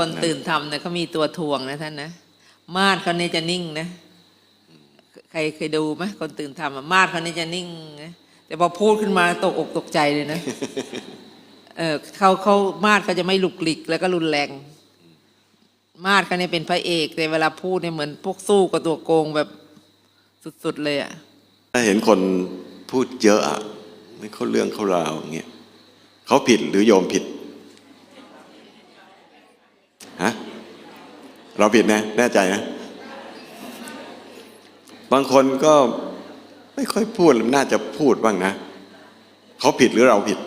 คนตื่นทำเนี่ยเขามีตัวทวงนะท่านนะ มาดเขาเนี่ยจะนิ่งนะ ใครเคยดูไหมคนตื่นทำมาดเขาเนี่ยจะนิ่งนะแต่พอพูดขึ้นมาตกอกตกใจเลยนะเออเขาเขามาดเขาจะไม่หลุกหลิกแล้วก็รุนแรง มาดเขาเนี่ยเป็นพระเอกแต่เวลาพูดเนี่ยเหมือนพวกสู้กับตัวโกงแบบสุดๆเลยอะถ้าเห็นคนพูดเยอะอะไม่เข้าเรื่องเข้าราวอย่างเงี้ยเขาผิดหรือโยมผิดฮะ เราผิดนะ แน่ใจนะ บางคนก็ไม่ค่อยพูดน่าจะพูดบ้างนะ เขาผิดหรือเราผิด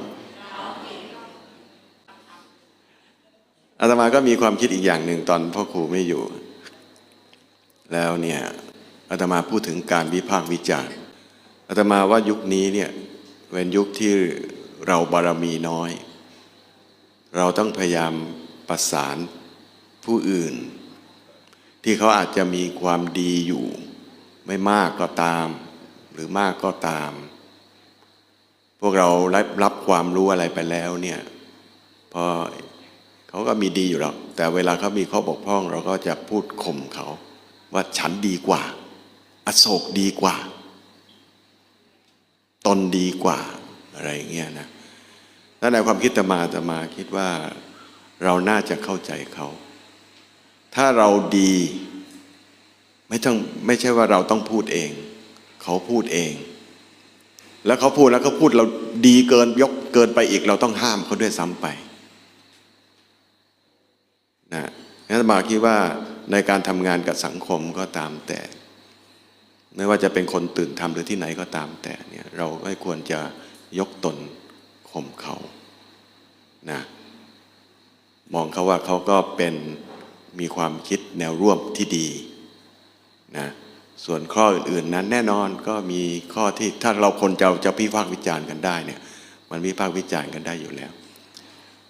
อาตมาก็มีความคิดอีกอย่างหนึ่งตอนพ่อครูไม่อยู่ แล้วเนี่ยอาตมาพูดถึงการวิพากษ์วิจารณ์อาตมาว่ายุคนี้เนี่ยเป็นยุคที่เราบารมีน้อย เราต้องพยายามประสานผู้อื่น ที่เขาอาจจะมีความดีอยู่ ไม่มากก็ตาม หรือมากก็ตาม พวกเรารับรับความรู้อะไรไปแล้วเนี่ยพอเขาก็มีดีอยู่หรอกแต่เวลาเขามีข้อบกพร่อง เราก็จะพูดข่มเขา ว่าฉันดีกว่า อโศกดีกว่า ตนดีกว่าอะไรเงี้ยนะถ้าในความคิดตมาตมาคิดว่าเราน่าจะเข้าใจเขา ถ้าเราดี ไม่ต้องไม่ใช่ว่าเราต้องพูดเอง เขาพูดเอง แล้วเขาพูดแล้วเขาพูดเราดีเกินยกเกินไปอีก เราต้องห้ามเขาด้วยซ้ำไปนะงั้นมาคิดว่าในการทำงานกับสังคมก็ตามแต่ ไม่ว่าจะเป็นคนตื่นทำหรือที่ไหนก็ตามแต่เนี่ยเราไม่ควรจะยกตนข่มเขานะมองเขาว่าเขาก็เป็น มีความคิดแนวร่วมที่ดีนะส่วนข้ออื่นๆนั้นแน่นอนก็มีข้อที่ถ้าเราคนจะจะพิพากวิจารณ์กันได้เนี่ยมันวิพากวิจารณ์กันได้อยู่แล้ว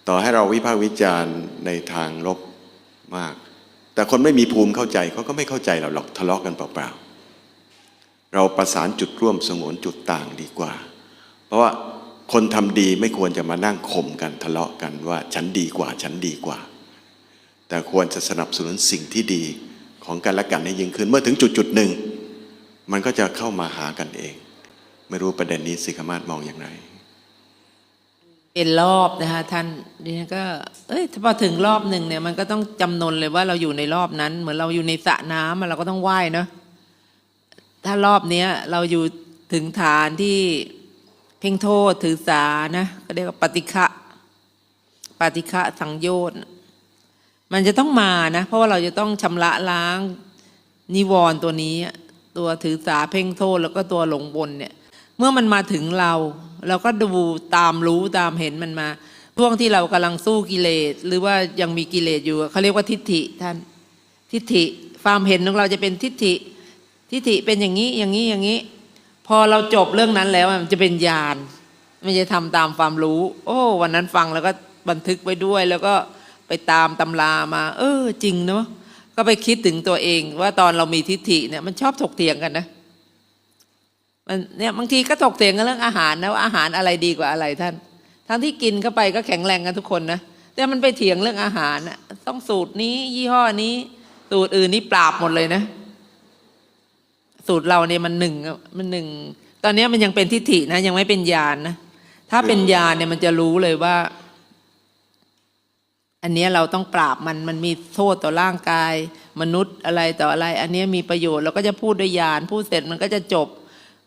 ต่อให้เราวิพากวิจารณ์ในทางลบมาก แต่คนไม่มีภูมิเข้าใจเขาก็ไม่เข้าใจเราหรอกทะเลาะกันเปล่าๆเราประสานจุดร่วมสงวนจุดต่างดีกว่า เพราะว่าคนทำดีไม่ควรจะมานั่งข่มกันทะเลาะกันว่าฉันดีกว่าฉันดีกว่า แต่ควรจะสนับสนุนสิ่งที่ดีของกันและกันให้ยิ่งขึ้น เมื่อถึงจุดจุดหนึ่ง มันก็จะเข้ามาหากันเอง ไม่รู้ประเด็นนี้สิกมาศมองอย่างไรเป็นรอบนะคะท่านดิฉันก็ เอ้ยถ้าพอถึงรอบหนึ่งเนี่ยมันก็ต้องจำนนเลยว่าเราอยู่ในรอบนั้น เหมือนเราอยู่ในสระน้ำเราก็ต้องว่ายเนาะถ้ารอบเนี้ยเราอยู่ถึงฐานที่เพ่งโทษถือสานะก็เรียกว่าปฏิฆะปฏิฆะสังโยชน์ มันจะต้องมานะ เพราะว่าเราจะต้องชำระล้างนิวรณ์ตัวนี้ ตัวถือสาเพ่งโทษแล้วก็ตัวหลงบนเนี่ย เมื่อมันมาถึงเรา เราก็ดูตามรู้ตามเห็นมันมาช่วงที่เรากำลังสู้กิเลส หรือว่ายังมีกิเลสอยู่เขาเรียกว่าทิฏฐิท่าน ทิฏฐิความเห็นของเราจะเป็นทิฏฐิ ทิฏฐิเป็นอย่างนี้อย่างนี้อย่างนี้ พอเราจบเรื่องนั้นแล้วมันจะเป็นญาณมันจะทำตามความรู้ โอ้ วันนั้นฟังแล้วก็บันทึกไว้ด้วยแล้วก็ ไปตามตำรามา เออ จริงเนาะก็ไปคิดถึงตัวเอง ว่าตอนเรามีทิฏฐิเนี่ยมันชอบถกเถียงกันนะมันเนี่ยบางทีก็ถกเถียงกันเรื่องอาหารนะว่าอาหารอะไรดีกว่าอะไรท่าน ทั้งที่กินเข้าไปก็แข็งแรงกันทุกคนนะแต่มันไปเถียงเรื่องอาหารต้องสูตรนี้ ยี่ห้อนี้ สูตรอื่นนี่ปราบหมดเลยนะ สูตรเราเนี่ยมันหนึ่งอะมันหนึ่งตอนนี้มันยังเป็นทิฏฐินะ ยังไม่เป็นญาณนะถ้าเป็นญาณเนี่ยมันจะรู้เลยว่า อันนี้เราต้องปราบมันมันมีโทษต่อร่างกาย มนุษย์อะไรต่ออะไร อันนี้มีประโยชน์เราก็จะพูดด้วยญาณพูดเสร็จมันก็จะจบ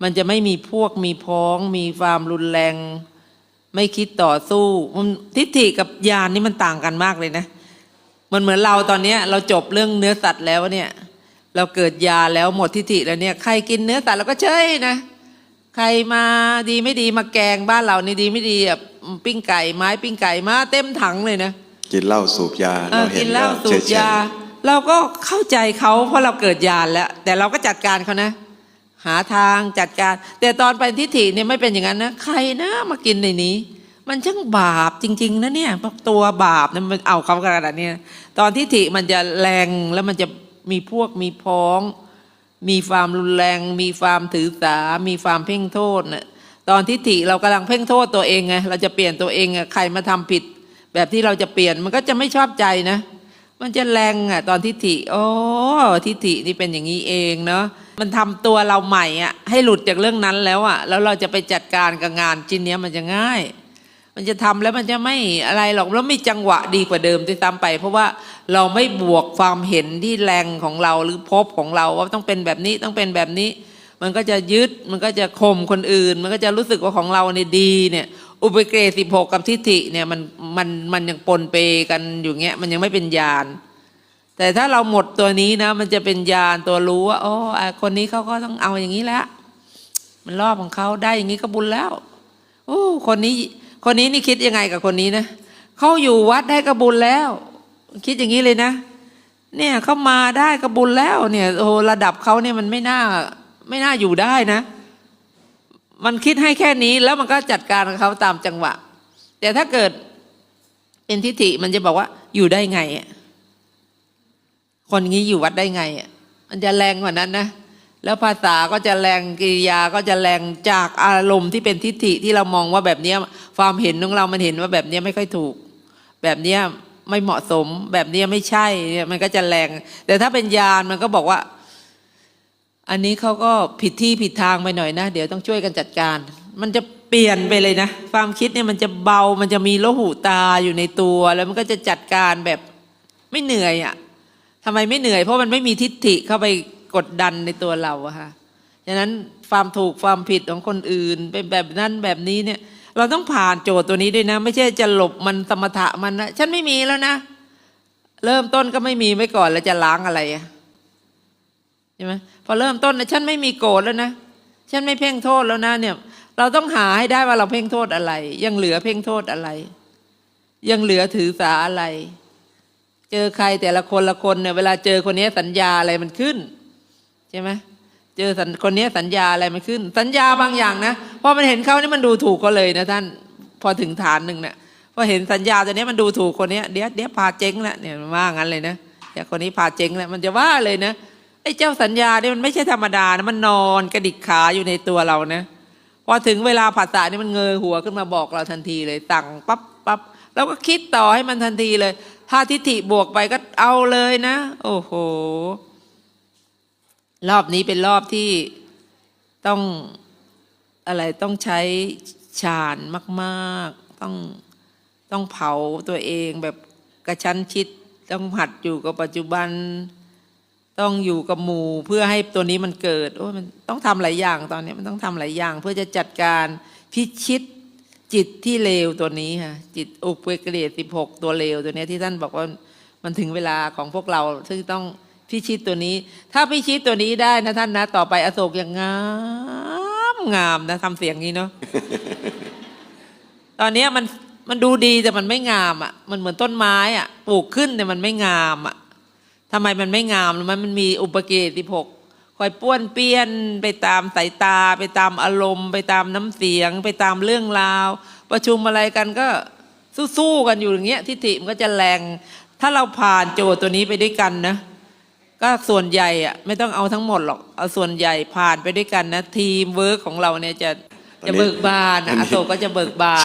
มันจะไม่มีพวกมีพ้อง มีความรุนแรง ไม่คิดต่อสู้มันทิฏฐิกับญาณนี่มันต่างกันมากเลยนะ มันเหมือนเราตอนนี้เราจบเรื่องเนื้อสัตว์แล้วเนี่ย เราเกิดยาแล้วหมดทิฏฐิแล้วเนี่ย ใครกินเนื้อสัตว์เราก็เฉยนะใครมาดีไม่ดีมาแกงบ้านเรานี่ดีไม่ดีแบบปิ้งไก่ไม้ปิ้งไก่มาเต็มถังเลยนะ กินเหล้าสูบยาเออเราเห็กินนเหล้าก็สูบเฉยา เราก็เข้าใจเขาเพราะเราเกิดยานแล้ว แต่เราก็จัดการเขานะ หาทางจัดการ แต่ตอนไปทิฏฐิเนี่ยไม่เป็นอย่างนั้นนะใครนะมากินในนี้ มันช่างบาปจริง ๆ นะเนี่ยเพราะตัวบาปนะมันเอาเขาขนาดนี้นะตอนทิฏฐิมันจะแรงแล้วมันจะมีพวกมีพ้อง มีความรุนแรง มีความถือสา มีความเพ่งโทษนะตอนทิฏฐิเรากำลังเพ่งโทษตัวเองไงเราจะเปลี่ยนตัวเองอะใครมาทำผิด แบบที่เราจะเปลี่ยนมันก็จะไม่ชอบใจนะ มันจะแรงอะ ตอนทิฏฐิ โอ้ทิฏฐินี่เป็นอย่างนี้เองเนาะมันทำตัวเราใหม่อะ ให้หลุดจากเรื่องนั้นแล้วอะ แล้วเราจะไปจัดการกับงานชิ้นเนี้ยมันจะง่าย มันจะทำแล้วมันจะไม่อะไรหรอกแล้วมีจังหวะดีกว่าเดิมที่ซ้ำไป เพราะว่าเราไม่บวกความเห็นที่แรงของเราหรือพบของเราว่าต้องเป็นแบบนี้ต้องเป็นแบบนี้ มันก็จะยึดมันก็จะข่มคนอื่น มันก็จะรู้สึกว่าของเราเนี่ยดีเนี่ย อุปเกรสิบหกกับทิฏฐิเนี่ยมันมันมันยังปนเปกันอยู่เงี้ยมันยังไม่เป็นญาณแต่ถ้าเราหมดตัวนี้นะ มันจะเป็นญาณตัวรู้ว่าอ๋ออะคนนี้เขาก็ต้องเอาอย่างนี้แล้วมันรอบของเขาได้อย่างนี้ก็บุญแล้วโอ้คนนี้ คนนี้นี่คิดยังไงกับคนนี้นะเขาอยู่วัดได้กระบุญแล้ว คิดอย่างนี้เลยนะ เนี่ยเขามาได้กระบุญแล้วเนี่ยโอ้ระดับเขาเนี่ยมันไม่น่าไม่น่าอยู่ได้นะ มันคิดให้แค่นี้แล้วมันก็จัดการกับเขาตามจังหวะ แต่ถ้าเกิดเป็นทิฏฐิมันจะบอกว่าอยู่ได้ไงอะคนงี้อยู่วัดได้ไงอะมันจะแรงกว่านั้นนะแล้วภาษาก็จะแรงกิริยาก็จะแรงจากอารมณ์ที่เป็นทิฏฐิที่เรามองว่าแบบนี้ความเห็นของเรามันเห็นว่าแบบนี้ไม่ค่อยถูก แบบนี้ไม่เหมาะสมแบบนี้ไม่ใช่เนี่ยมันก็จะแรง แต่ถ้าเป็นญาณมันก็บอกว่า อันนี้เขาก็ผิดที่ผิดทางไปหน่อยนะ เดี๋ยวต้องช่วยกันจัดการ มันจะเปลี่ยนไปเลยนะ ความคิดเนี่ยมันจะเบามันจะมีโลหูตาอยู่ในตัว แล้วมันก็จะจัดการแบบไม่เหนื่อยอะ่ะทำไมไม่เหนื่อย เพราะมันไม่มีทิฏฐิเข้าไปกดดันในตัวเราอะค่ะฉะนั้นความถูกความผิดของคนอื่น เป็นแบบนั้นแบบนี้เนี่ย เราต้องผ่านโจทย์ตัวนี้ด้วยนะ ไม่ใช่จะหลบมันสมถะมันนะฉันไม่มีแล้วนะ เริ่มต้นก็ไม่มีไว้ก่อนแล้วจะล้างอะไรอะ ช่ไหมพอเริ่มต้นนะฉันไม่มีโกรธแล้วนะฉันไม่เพ่งโทษแล้วนะเนี่ย เราต้องหาให้ได้ว่าเราเพ่งโทษอะไร ยังเหลือเพ่งโทษอะไร ยังเหลือถือสาอะไร เจอใครแต่ละคนละคนเนี่ย เวลาเจอคนนี้สัญญาอะไรมันขึ้น ใช่ไหมเจอสัญคนนี้สัญญาอะไรมันขึ้น สัญญาบางอย่างนะพอมันเห็นเขานี่มันดูถูกเขาเลยนะท่านพอถึงฐานหนึ่งเนี่ยพอเห็นสัญญาตัวนี้มันดูถูกคนนี้เดี๋ยวเดี๋ยวพาเจ๊งแล้วเนี่ยมันว่างั้นเลยนะเดี๋ยวคนนี้พาเจ๊งแล้วมันจะว่าเลยนะ อ้เจ้าสัญญาเนี่ยมันไม่ใช่ธรรมดานะมันนอนกระดิกขาอยู่ในตัวเรานะพอถึงเวลาภาษานี่มันเงยหัวขึ้นมาบอกเราทันทีเลยสั่งปั๊บปั๊บแล้วก็คิดต่อให้มันทันทีเลย ถ้าทิฏฐิบวกไปก็เอาเลยนะ โอ้โห รอบนี้เป็นรอบที่ต้องอะไรต้องใช้ฌานมาก ๆ ต้องต้องเผาตัวเองแบบกระชั้นชิด ต้องหัดอยู่กับปัจจุบัน ต้องอยู่กับหมู่เพื่อให้ตัวนี้มันเกิดโอ้มันต้องทำหลายอย่างตอนนี้มันต้องทำหลายอย่าง เพื่อจะจัดการพิชิตจิตที่เลวตัวนี้ค่ะจิตอุปเวกเรสิบหกตัวเลวตัวนี้ที่ท่านบอกว่ามันถึงเวลาของพวกเราซึ่งต้องพิชิตตัวนี้ ถ้าพิชิตตัวนี้ได้นะท่านนะ ต่อไปอโศกอย่างงามงามนะทำเสียงนี้เนาะตอนนี้มันมันดูดีแต่มันไม่งามอะ มันเหมือนต้นไม้อะ ปลูกขึ้นแต่มันไม่งามอะ ทำไมมันไม่งามรู้ไหมมันมีอุปเกตสิบหกคอยป้วนเปี้ยนไปตามสายตา ไปตามอารมณ์ ไปตามน้ำเสียง ไปตามเรื่องราว ประชุมอะไรกันก็สู้ๆกันอยู่อย่างเงี้ยทิฏฐิมันก็จะแรง ถ้าเราผ่านโจทย์ตัวนี้ไปด้วยกันนะ ก็ส่วนใหญ่อะไม่ต้องเอาทั้งหมดหรอกเอาส่วนใหญ่ผ่านไปด้วยกันนะ ทีมเวิร์กของเราเนี่ยจะจะเบิกบานอัอะนนี้อโศกก็จะเบิกบาน